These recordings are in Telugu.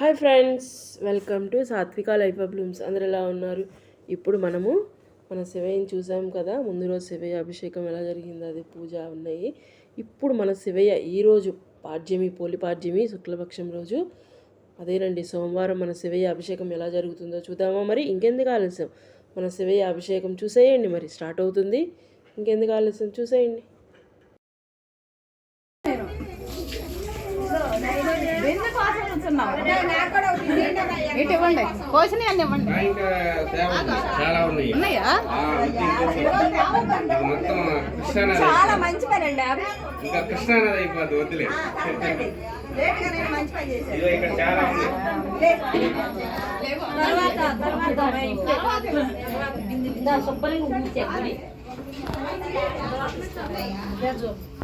Hi friends welcome to Satvika life of blooms. అందరు ఎలా ఉన్నారు? ఇప్పుడు మనము మన శివయ్యని చూసాం కదా ముందు రోజు శివయ్య అభిషేకం ఎలా జరిగింది అది పూజ ఉన్నాయి. ఇప్పుడు మన శివయ్య ఈరోజు పాడ్యమి పోలి పాడ్యమి శుక్లపక్షం రోజు. అదేనండి సోమవారం మన శివయ్య అభిషేకం ఎలా జరుగుతుందో చూద్దామా. మరి ఇంకెందుకు ఆలస్యం? మన శివయ్య అభిషేకం చూసేయండి మరి స్టార్ట్ అవుతుంది. ఇంకెందుకు ఆలస్యం? చూసేయండి. ఇటు ఇవ్వండి? కోసిన అన్ని ఇవ్వండి. చాలా ఉన్నాయి. చాలా మంచి పని అండి ఇంకా కృష్ణానది అయిపోద్ది వద్దులే. ఇక్కడ చాలా ఉన్నాయి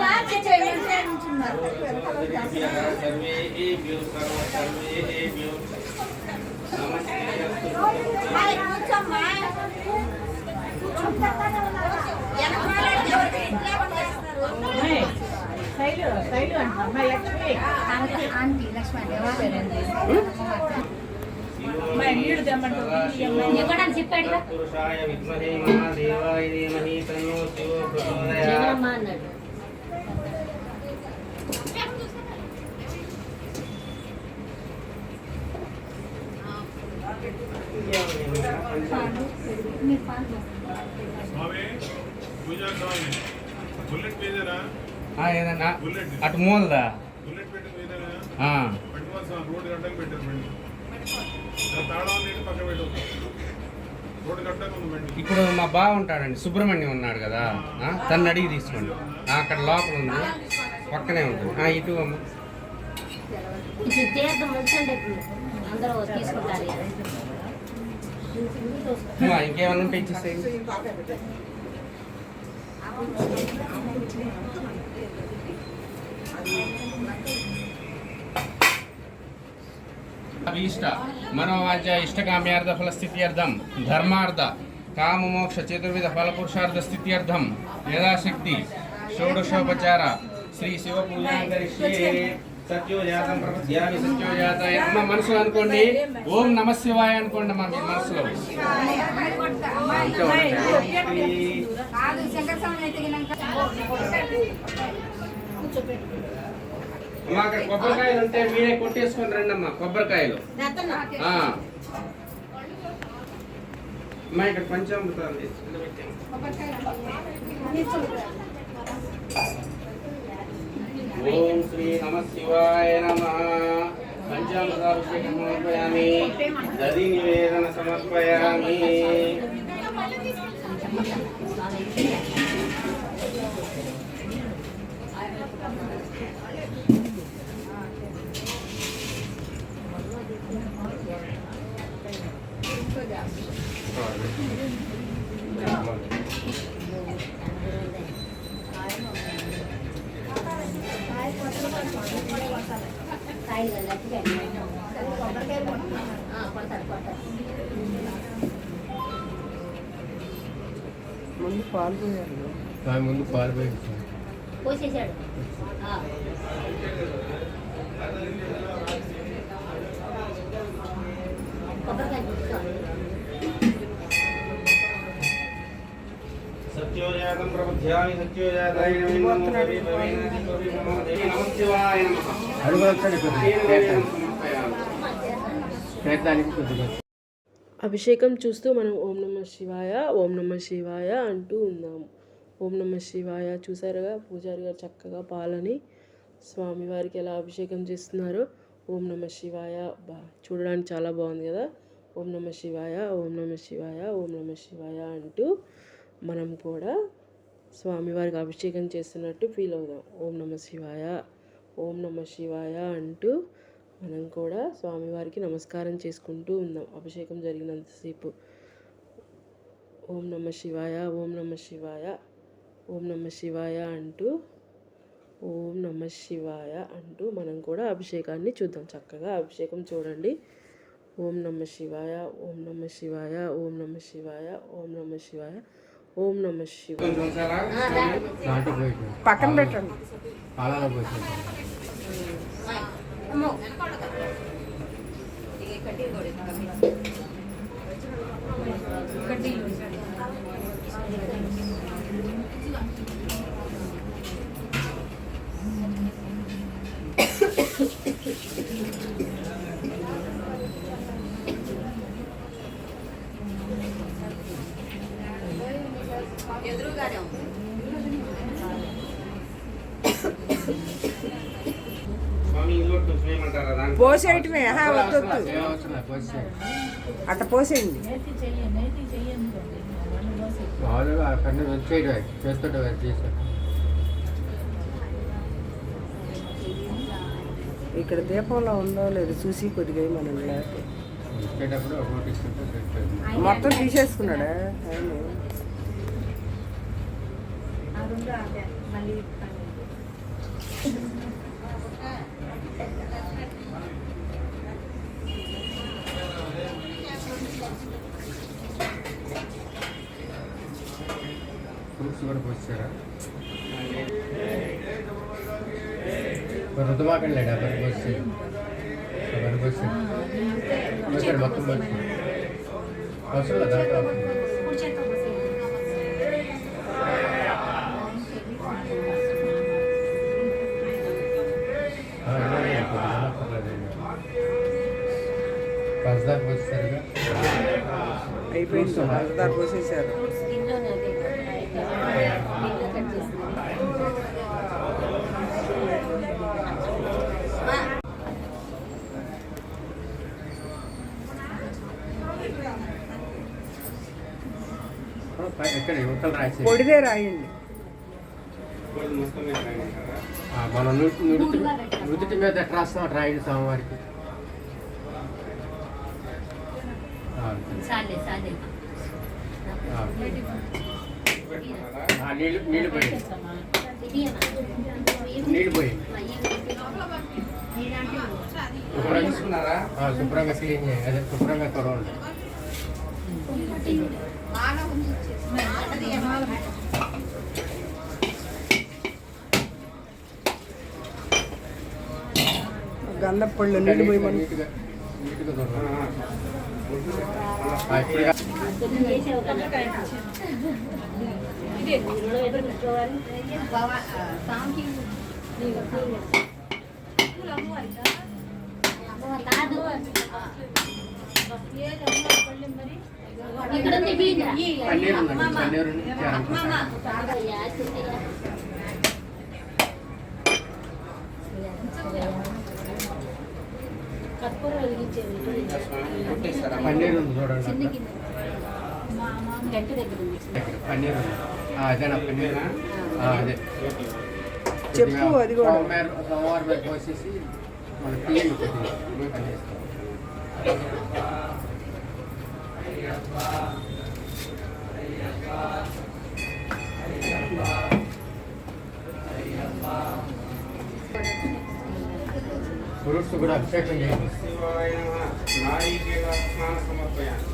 మహాదేవాయ ధీమహి బిందిస్తారా సర్వేభ్యో సర్వ సర్వేభ్యో నమస్తే పురుషాయ విద్మహే మహాదేవాయ ధీమహి తన్నో శివో ప్రచోదయాత్ స్వామి పూజా స్వామి బుల్లెట్ మీదేనా ఆ, ఏదన్నా అటు మూలదా బుల్లెట్ పెట్టి మీదేనా ఆ, పట్టుకోవాలి స్వామి రోడ్డు గడ్డకు పెట్టారు బండి ఇలా తాళం నీటి పక్క పెట్టు రోడ్డు గడ్డకు ఉంది బండి. ఇప్పుడు మా బావ ఉంటాడండి సుబ్రహ్మణ్యం ఉన్నాడు కదా. ఆ, తన్ని అడిగి తీసుకోండి. ఆ, అక్కడ లోపల ఉంది. పక్కనే ఉంటుంది ఆ, ఇటు అమ్మ. తీసుకుంటారు. ఇంకేమన్నా అమ్మా, ఇంకేమైనా ఉంటే ఇష్ట. అభీష్ట మనోవాచ ఇష్టకామ్యార్థ ఫల ధర్మార్థ. కామమోక్ష చతుర్విధ ఫల పురుషార్థ స్థిత్యర్థం. యథాశక్తి. షోడశోపచార. శ్రీ శివ సత్యోజాతం ప్రపద్యామి సత్యోజాతాయ. అమ్మ మనసులో అనుకోండి. ఓం నమ శివాయ అనుకోండి మన మనసులో. కాదు అమ్మా అక్కడ కొబ్బరికాయలు ఉంటే మీరే కొట్టేసుకొని రండి అమ్మా కొబ్బరికాయలు. ఆ. అమ్మా ఇక్కడ పంచామృతాలు తీసి ఓం శ్రీ నమ శివాయ నమ. పంచామృతాభిషేకం సమర్పయామి. దది నివేదన సమర్పయామి కాయలు లెక్క పెట్టండి. ఆ, కొడతారు కొడతారు ముందు పాలు పోయింది పోసేసాడు ఆ. కొబ్బరికాయ తీసుకోండి సత్యోజాతం ప్రబుద్ధ్యామి సత్యోజాతాయ నమో నమః నమః శివాయ నమః సమర్పయామి ప్రయత్నానికి కొద్దిగా అభిషేకం చూస్తూ మనం ఓం నమ శివాయ ఓం నమ శివాయ అంటూ ఉన్నాము. ఓం నమ శివాయ. చూసారుగా? పూజారి గారు చక్కగా పాలని స్వామివారికి ఎలా అభిషేకం చేస్తున్నారో. ఓం నమ శివాయ. బా చూడడానికి చాలా బాగుంది కదా? ఓం నమ శివాయ ఓం నమ శివాయ ఓం నమ శివాయ అంటూ మనం కూడా స్వామివారికి అభిషేకం చేస్తున్నట్టు ఫీల్ అవుదాం. ఓం నమ శివాయ ఓం నమ శివాయ అంటూ మనం కూడా స్వామివారికి నమస్కారం చేసుకుంటూ ఉందాం. అభిషేకం జరిగినంతసేపు. ఓం నమ శివాయ ఓం నమ శివాయ. ఓం నమ శివాయ అంటూ ఓం నమ శివాయ అంటూ మనం కూడా అభిషేకాన్ని చూద్దాం. చక్కగా అభిషేకం చూడండి. ఓం నమ శివాయ ఓం నమ శివాయ ఓం నమ శివాయ ఓం నమ శివాయ ఓం నమ శివాయ. పక్కన పెట్టండి. పాలలో పోసేయటమే ఆహా, వద్దు వద్దు ఏమవుతున్నా పోసి అట్ట పోసేయండి. మామూలుగా అక్కడ నుంచి చేయడం చేస్తుంటే చేస్తాం ఇక్కడ దీపంలో ఉందో లేదు చూసి కొద్దిగా మనం లేకపోతే. మొత్తం తీసేసుకున్నాడా? ఆయన ఫ్రూట్స్ కూడా పోసారా రుద్దుమాకండి లేడు అబ్బాయి పోసి అబ్బాయి పోసి పోసాడు మొత్తం పోసి అవసరం లేదా పోసేసారుగా అయిపోయింది పంచదార పోసేసారు. పొడిదే రాయండి. మనం నుడిటి మీద రాస్తాం రాయండి స్వామివారికి. ఆ, సాలే సాలే ఆ. పెట్టుకున్నారా? ఆ, నీళ్ళు నీళ్ళు శుభ్రంగా క్లీన్ చేయి అదే శుభ్రంగా కొడవండి గంధపు పళ్ళు నీళ్ళు పోయి మనం నీట్గా నీట్గా ఆ, దొరకండి. ఆ. ఆ, ఇప్పుడు పొద్దున్న చేసావు కదా ఈరోజు ఎదురు కూర్చోవాలి కాదు ఇక్కడ ఉంది బీజా. పన్నీర్ కర్పూరం వెలిగించేది పన్నీర్ ఉంది చూడండి గంట దగ్గర ఉంది పన్నీర్ ఉంది అదేనా అదే చెప్పు, అది కూడా. సోమవారం పోసేసి మన కొద్దిగా పన్నీర్ ఫ్రూట్స్ కూడా అభిషేకం చేయండి శివాయ నమః. నారీకేళ స్నాన సమర్పయామి.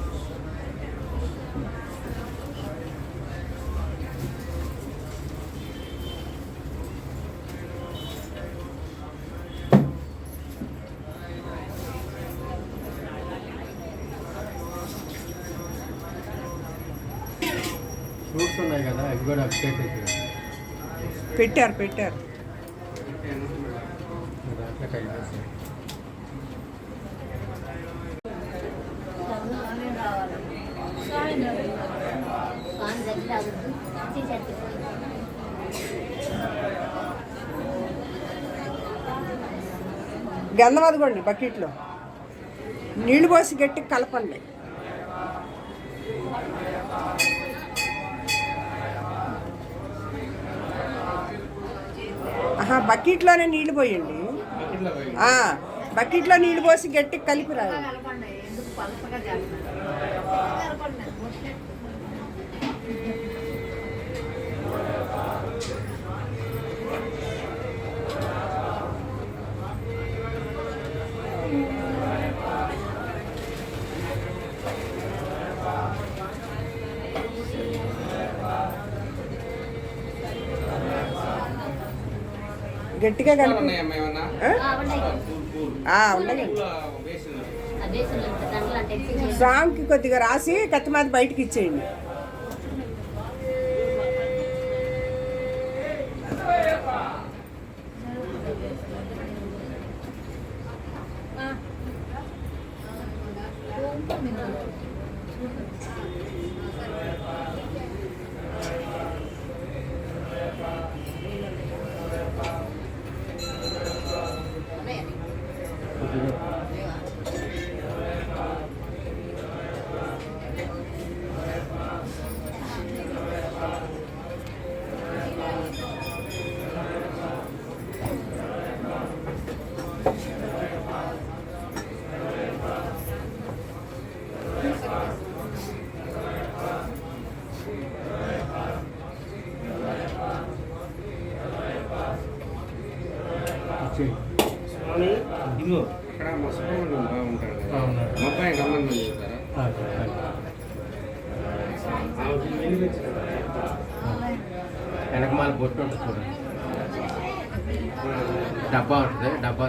ఫ్రూట్స్ ఉన్నాయి కదా అవి కూడా అభిషేకం చేయండి పెట్టారు పెట్టారు గంధం అదిగోండి బకెట్లో. నీళ్ళు పోసి గట్టి కలపండి. ఆహా బకెట్లోనే నీళ్ళు పోయండి. బకెట్లో నీళ్ళు పోసి గట్టి కలిపి రాయండి. అంటే ఎక్కించి స్ట్రాంగ్కి కొద్దిగా రాసి కత్తిమాత బయటికి ఇచ్చేయండి. ఇచ్చేయి. స్వామి ఇదిగో అక్కడ మసపండు బాగుంటాడు కదా అవును. మా అబ్బాయి రమ్మని చెప్తారా ఆ, చెప్పండి. ఆమెకి మెల్లి వచ్చిన వెనకమాల బొట్టు ఉంటుంది చూడండి డబ్బా ఉంటుంది డబ్బా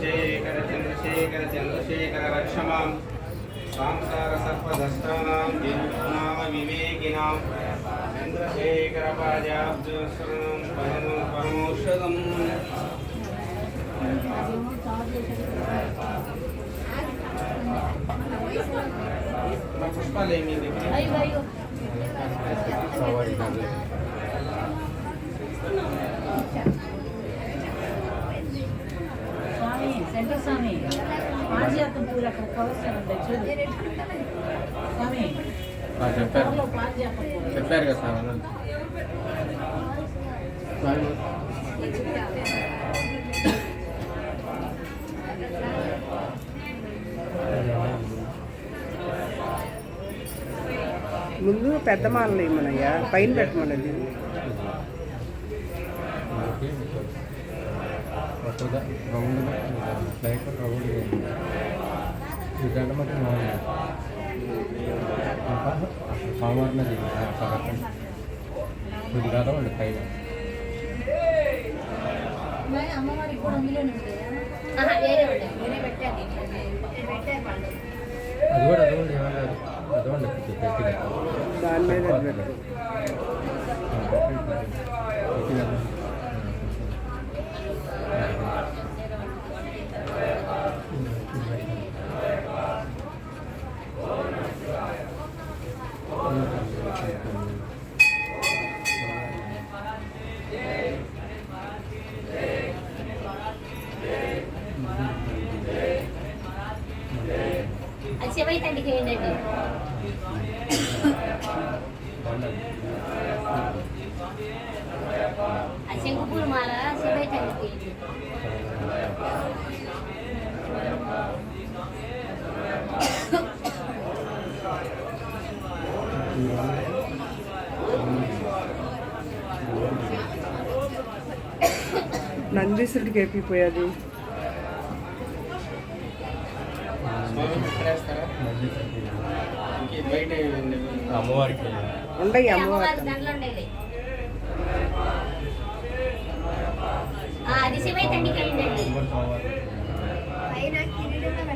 చంద్రశేఖర చంద్రశేఖర చంద్రశేఖర రక్షమాం సాంసార సర్పదష్టానాం జన్మనామ వివేకినాం చంద్రశేఖర పాజాబ్జస్రణం పరమో పరమౌషధం మా పుష్పాలు ఏమి దగ్గర అయ్యో అయ్యో సవారీ స్వామి సెంటర్ స్వామి పారిజాతం పూలు అక్కడ చూడు. స్వామి చెప్పారు. కదా. స్వామి ముందు పెద్ద మాలలు ఇమ్మనయ్యా పైన పెట్టమన్నది. కొత్తగా రౌండ్గా ఫ్లైట్ రౌండ్గా ఈ గంట మట్టి మామూలు సామాన్య ఇది కదా అండి పైన. అమ్మవారికి కూడా అందులోనే వేరే వేరే పెట్టాలి. పెట్టారు వాళ్ళు. అది కూడా అదొండి ఏమన్నారు? అదొండి గట్టిగా దాని మీద అది పెట్టు. గట్టిగా అది శివయ్య తండ్రికి ఏంటండి ఆ శంకుపూల మాల శివయ్య తండ్రికి ఏంటి నందీశ్వరుడికి ఏపిపోయేది అమ్మవారికి. ఉండయి ఈ అమ్మవారి ఆ, అది శివయ్య తండ్రికి ఏంటండి పైన కిరీటంలో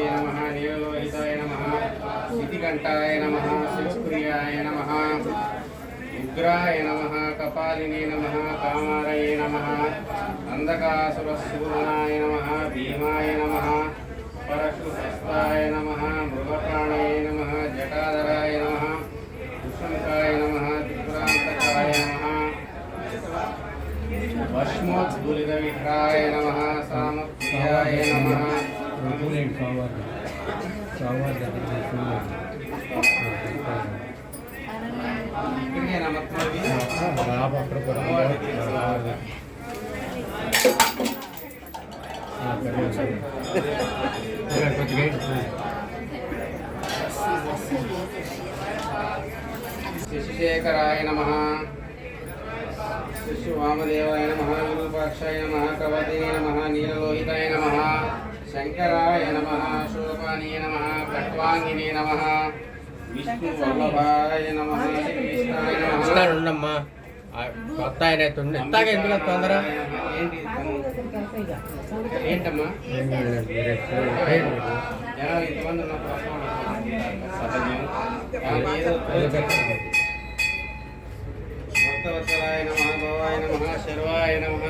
కవర్దినే నమ నీలలోహితాయ నమ ఇతికంఠాయ నమ శివప్రియాయ నమ ఉగ్రాయ నమ కపాలినే నమ కామారయ నమ అంధకాసురసూదనాయ నమ భీమాయ నమ పరశుహస్తాయ నమ మృగప్రాణాయ నమ జటాధరాయ నమ కుశంకాయ నమ త్రిపురాంతకాయ నమ భస్మోద్భులితవిగ్రహాయ నమ సామప్రియాయ నమ రఘులేని స్వామివారి స్వామివారి దగ్గర తీసుకున్నాను అక్కడ కూడా కొద్దిగా శశిశేఖరాయ నమ. శిశువామదేవాయ నమ. విరూపాక్షాయ నమ. కవదినే నమ. నీలలోహితాయ నమ. శంకరాయ నమ శూలపానీయ నమ ఖట్వాంగినే నమ విష్ణువల్లభాయ నమ శ్రీకృష్ణాయ నమ కొత్త ఆయన ఉండే ఇంతాక ఎందుకు తొందర ఏంటి ఏంటమ్మా? ఇంతమంది నమ భవాయ నమ శర్వాయ నమ.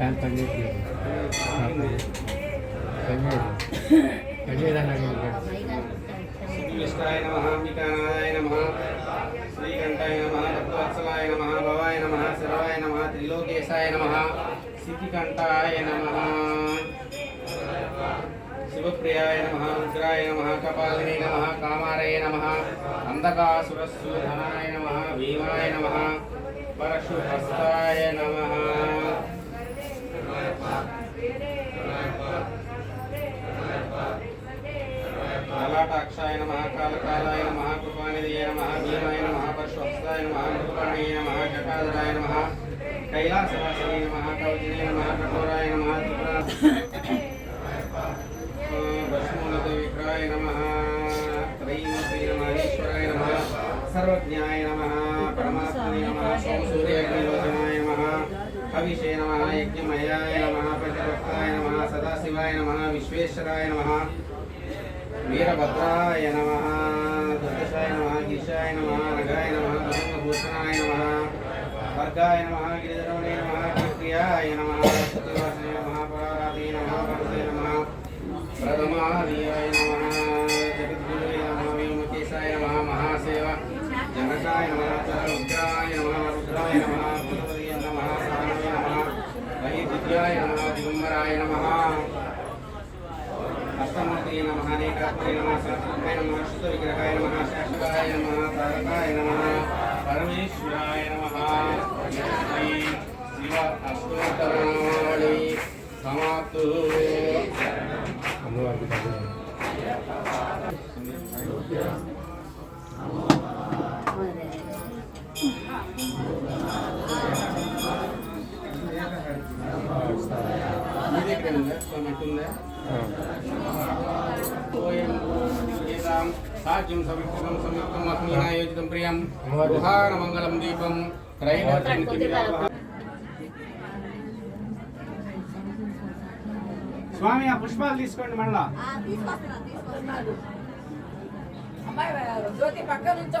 ఫ్యాన్ పని పనిచేయదన్నా శ్రీకృష్ణాయ నమ అంబికానాయ నమ శ్రీకంఠాయ నమ భక్తవత్సలాయ నమ భవాయ నమ శర్వాయ నమ త్రిలోకేశాయ నమ సిద్ధికంఠాయ నమ. శివప్రియాయ నమ రుద్రాయ నమ కపాలినే నమ కామారయ నమ అంధకాసురస్సూధనాయ నమ భీమాయ నమ పరశుహస్తాయ నమ. లలాటాక్షాయ నమ కాలకాలాయ నమ కృపానిధయ నమ భీమాయ నమ పరశుహస్తాయ నమ కృపాణయ నమ జటాధరాయ నమ కైలాసవాసినే నమ కవచినే నమ కఠోరాయ నమ భస్మోన్నత విగ్రహాయ నమ త్రైమూర్తి నమ ఈశ్వరాయ నమ సర్వజ్ఞాయ నమ పరమాత్మనే నమ సోమసూర్యగ్నిలోచనాయ నమ హవిషే నమ యజ్ఞమయాయ నమ పంచభక్తాయ నమ వీరభద్రాయ నమ విశ్వేశ్వరాయ నమ వీరభద్రాయ నమ దుర్దశాయ నమ గిరిశాయ నమ నగాయ నమ భూషణాయ నమ వర్గాయ నమ గిరిధరవణే నమ కీర్తియాయ నమ సత్యవాసనే నమ పరారాధే నమ పరసే నమ ప్రథమాదీయాయ నమ జగద్గురువే నమ వ్యోమకేశాయ నమ మహాసేవ జనకాయ నమ రుద్రాయ నమ రుద్రాయ నమ భూపతయ నమ సారణవే నమ వైద్యాయ నమ దిగంబరాయ నమ అష్టమూర్తి నమ అనేకాత్మనే నమ సరస్వతాయ నమ శుద్ధ విగ్రహాయ నమ శాశ్వతాయ నమ తారకాయ నమ పరమేశ్వరాయ నమ. శ్రీ శివ అష్టోత్తరాణి సమాప్తు అమ్మవారికి సాధ్యం సవిక్రమం సంయుక్తం అస్మినాయోజితం ప్రియం గుహాన మంగళం దీపం స్వామి ఆ పుష్పాలు తీసుకోండి మళ్ళా జ్యోతి పక్క నుంచో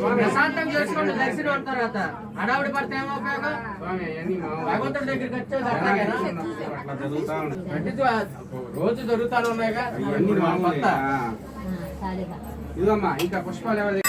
ప్రశాంతం చేసుకోండి దర్శనం అంటారు తర్వాత హడావుడి పడితే ఏమో ఉపయోగం? భగవంతుడి దగ్గరికి అంటే రోజు జరుగుతానే ఉన్నాయిగా. ఇదిగమ్మా ఇంకా పుష్పాలు ఎవరి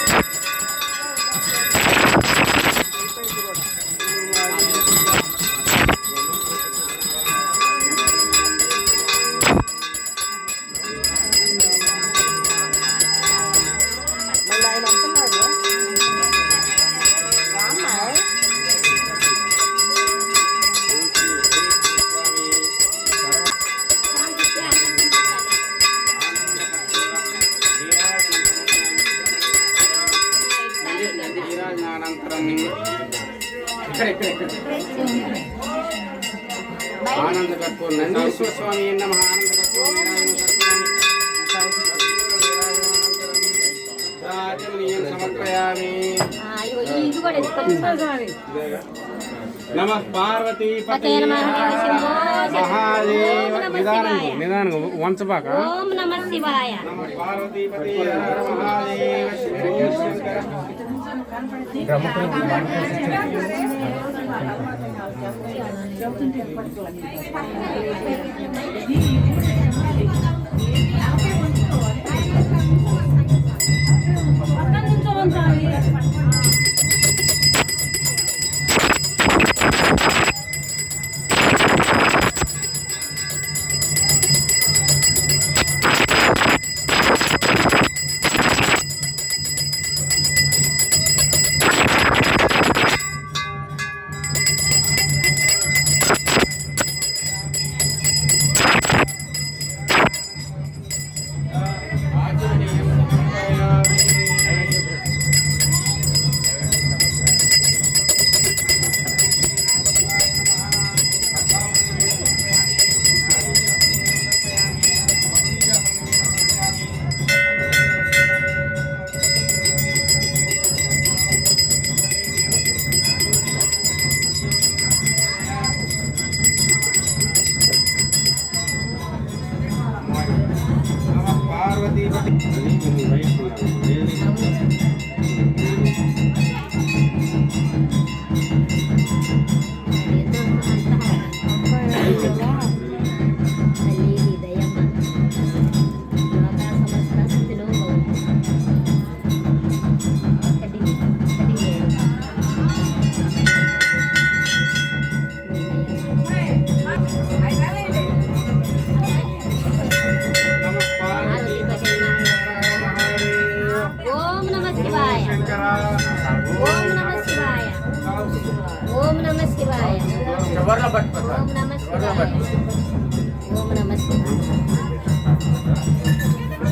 నమ పార్వతీ మహాదేవ. మహాదేవ ఓం నమః నిదానం. నిదానం వంచబాక ఓం నమ శివాయ. మహాదేవ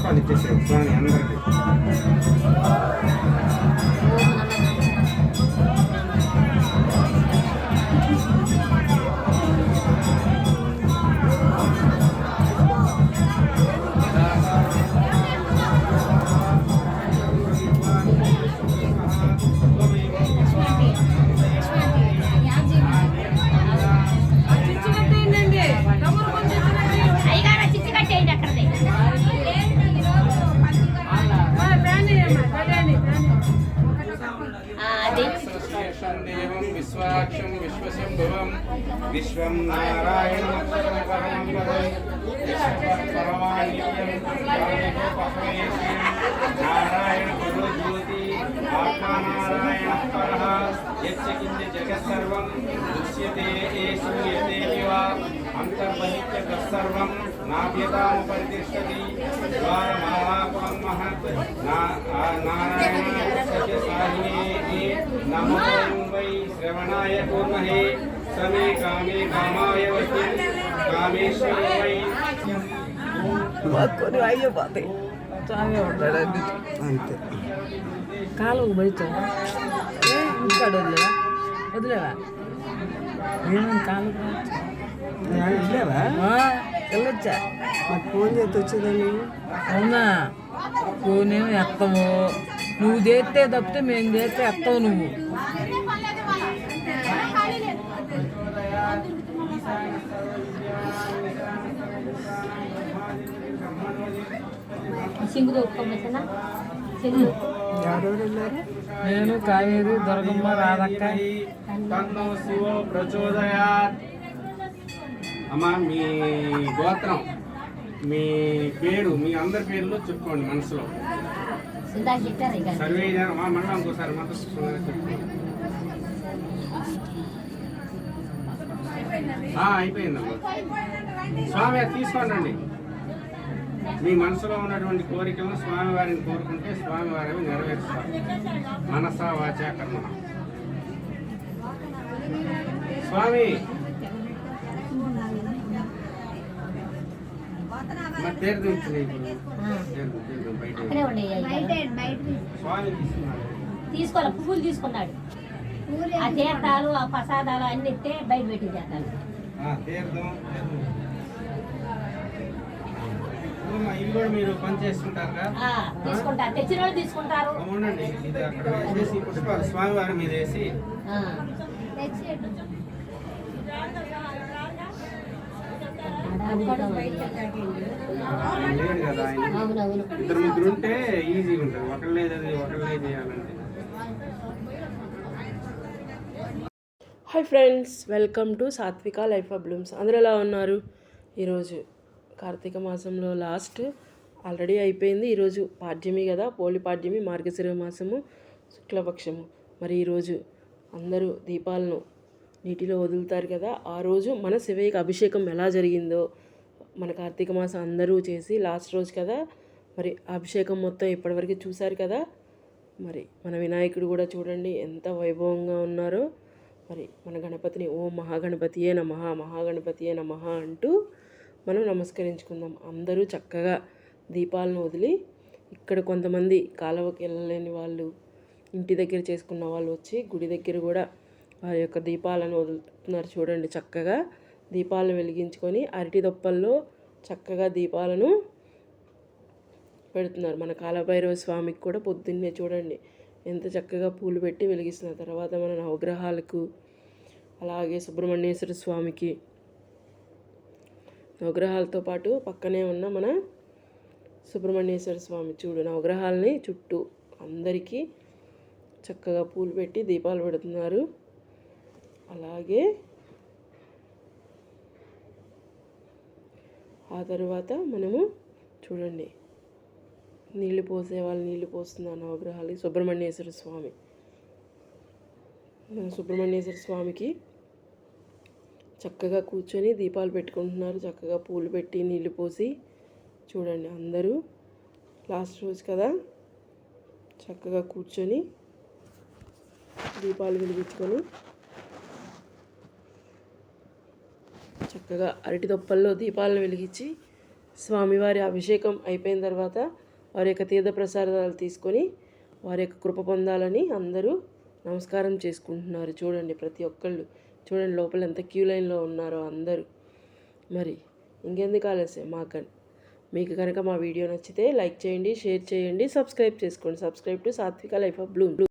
పుష్పాలు ఇచ్చేసారు స్వామి అందరికీ ఏ శూయతే అంతర్బహిత్య తత్సర్వం నాభ్యతాముపరితిష్టతి ద్వారమాలాపం మహత్ నా- ఆ నారాయణ సత్యసాహినే నమో వై శ్రవణాయ కుర్మహే సమే కామే కామాయ వద్యం కామేశ్వరి వై పట్టుకొని అయిపోతాయి స్వామి ఉంటాడు అంతే. కాలువ బయట ఇంటికాడ వదిలేవా వదిలేవా? వెళ్ళావా వెళ్ళొచ్చా? నాకు ఫోన్ చేసి వచ్చేదాన్ని అవునా? ఫోన్ ఏమి ఎత్తవు. నువ్వు చేస్తే తప్పితే మేము చేస్తే ఎత్తవు నువ్వు. సింగు దొక్కుకోమేసనా సింగు. నేను కావేరి దుర్గమ్మ రాధక్క. శివో అమ్మా మీ గోత్రం మీ పేరు మీ అందరి పేర్లు చెప్పుకోండి మనసులో. సర్వే మా మళ్ళీ ఇంకోసారి మాత్రం చెప్పుకోండి. అయిపోయిందమ్మా. స్వామి తీసుకోండి మీ మనసులో ఉన్నటువంటి కోరికలను స్వామి వారిని కోరుకుంటే స్వామి వారి నెరవేరుస్తారు. మనసా వాచ కర్మ. స్వామి! తీసుకోవాలి పువ్వులు తీసుకున్నాడు. ఆ తీర్థాలు ఆ ప్రసాదాలు అన్ని ఎత్తే బయట పెట్టి చేస్తాను తీర్థం అమ్మా, ఇవి కూడా మీరు పని చేసుకుంటారుగా ఆ, తీసుకుంటారు. తెచ్చిన వాళ్ళు తీసుకుంటారు. అవునండి ఇది అక్కడ వేసేసి పుష్పాలు స్వామివారి మీద వేసి. ఆ. లేడు కదా ఆయన. అవునవును. ఇద్దరు ముగ్గురు ఉంటే ఈజీగా ఉంటుంది. ఒకళ్ళే ఒకళ్ళే చేయాలంటే. Hi friends welcome to Satvika life of blooms అందరూ ఎలా ఉన్నారు? ఈరోజు కార్తీక మాసంలో లాస్ట్ ఆల్రెడీ అయిపోయింది. ఈరోజు పాడ్యమి కదా పోలి పాడ్యమి మార్గశిర మాసము శుక్లపక్షము. మరి ఈరోజు అందరూ దీపాలను నీటిలో వదులుతారు కదా. ఆ రోజు మన శివయ్యకి అభిషేకం ఎలా జరిగిందో మన కార్తీక మాసం అందరూ చేసి లాస్ట్ రోజు కదా మరి అభిషేకం మొత్తం ఇప్పటివరకు చూశారు కదా. మరి మన వినాయకుడు కూడా చూడండి ఎంత వైభవంగా ఉన్నారో. మరి మన గణపతిని ఓ మహాగణపతియే నమ మహాగణపతియే నమ అంటూ మనం నమస్కరించుకుందాం. అందరూ చక్కగా దీపాలను వదిలి ఇక్కడ కొంతమంది కాలువకి వెళ్ళలేని వాళ్ళు ఇంటి దగ్గర చేసుకున్న వాళ్ళు వచ్చి గుడి దగ్గర కూడా వారి యొక్క దీపాలను వదులుతున్నారు చూడండి చక్కగా. దీపాలను వెలిగించుకొని అరటి దొప్పల్లో చక్కగా దీపాలను పెడుతున్నారు. మన కాలభైరవ స్వామికి కూడా పొద్దున్నే చూడండి ఎంత చక్కగా పూలు పెట్టి వెలిగిస్తున్నారు. తర్వాత మన నవగ్రహాలకు అలాగే సుబ్రహ్మణ్యేశ్వర స్వామికి నవగ్రహాలతో పాటు పక్కనే ఉన్న మన సుబ్రహ్మణ్యేశ్వర స్వామి చూడు నవగ్రహాలని చుట్టూ అందరికీ చక్కగా పూలు పెట్టి దీపాలు పెడుతున్నారు. అలాగే ఆ తర్వాత మనము చూడండి నీళ్ళు పోసే వాళ్ళు నీళ్ళు పోస్తున్నారు నవగ్రహాలు సుబ్రహ్మణ్యేశ్వర స్వామి. మన సుబ్రహ్మణ్యేశ్వర స్వామికి చక్కగా కూర్చొని దీపాలు పెట్టుకుంటున్నారు. చక్కగా పూలు పెట్టి నీళ్ళు పోసి చూడండి అందరూ. లాస్ట్ రోజు కదా? చక్కగా కూర్చొని దీపాలు వెలిగించుకొని చక్కగా అరటి దొప్పల్లో దీపాలను వెలిగించి స్వామివారి అభిషేకం అయిపోయిన తర్వాత వారి యొక్క తీర్థ ప్రసాదాలు తీసుకొని వారి యొక్క కృప పొందాలని అందరూ నమస్కారం చేసుకుంటున్నారు. చూడండి ప్రతి ఒక్కళ్ళు. చూడండి లోపల ఎంత క్యూ లైన్లో ఉన్నారో అందరూ. మరి ఇంకెందుకు ఆలస్యం? మాకని మీకు కనుక మా వీడియో నచ్చితే లైక్ చేయండి షేర్ చేయండి సబ్స్క్రైబ్ చేసుకోండి. Subscribe to Satvika life of bloom.